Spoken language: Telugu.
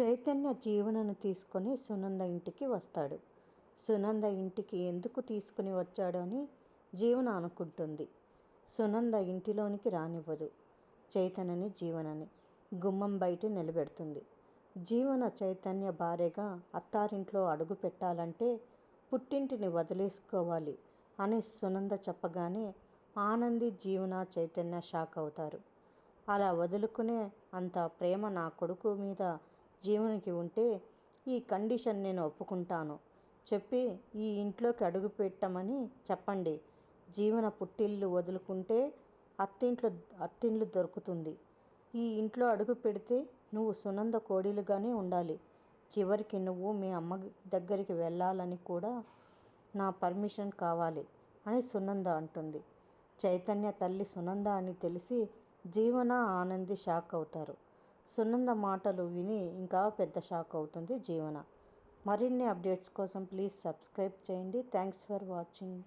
చైతన్య జీవనను తీసుకొని సునంద ఇంటికి వస్తాడు. సునంద ఇంటికి ఎందుకు తీసుకుని వచ్చాడు అని జీవన అనుకుంటుంది. సునంద ఇంటిలోనికి రానివ్వదు. చైతన్యని జీవనని గుమ్మం బయట నిలబెడుతుంది. జీవన చైతన్య భార్యగా అత్తారింట్లో అడుగు పెట్టాలంటే పుట్టింటిని వదిలేసుకోవాలి అని సునంద చెప్పగానే ఆనంది జీవన చైతన్య షాక్ అవుతారు. అలా వదులుకునే అంత ప్రేమ నా కొడుకు మీద జీవనికి ఉంటే ఈ కండిషన్ నేను ఒప్పుకుంటాను. చెప్పి ఈ ఇంట్లోకి అడుగు పెట్టమని చెప్పండి. జీవన పుట్టిల్లు వదులుకుంటే అత్తింట్లో అత్తిండ్లు దొరుకుతుంది. ఈ ఇంట్లో అడుగు పెడితే నువ్వు సునంద కోడీలుగానే ఉండాలి. చివరికి నువ్వు మీ అమ్మ దగ్గరికి వెళ్ళాలని కూడా నా పర్మిషన్ కావాలి అని సునంద అంటుంది. చైతన్య తల్లి సునంద అని తెలిసి జీవన ఆనంది షాక్ అవుతారు. సునంద మాటలు విని ఇంకా పెద్ద షాక్ అవుతుంది జీవన. మరిన్ని అప్డేట్స్ కోసం ప్లీజ్ సబ్స్క్రైబ్ చేయండి. Thanks for watching.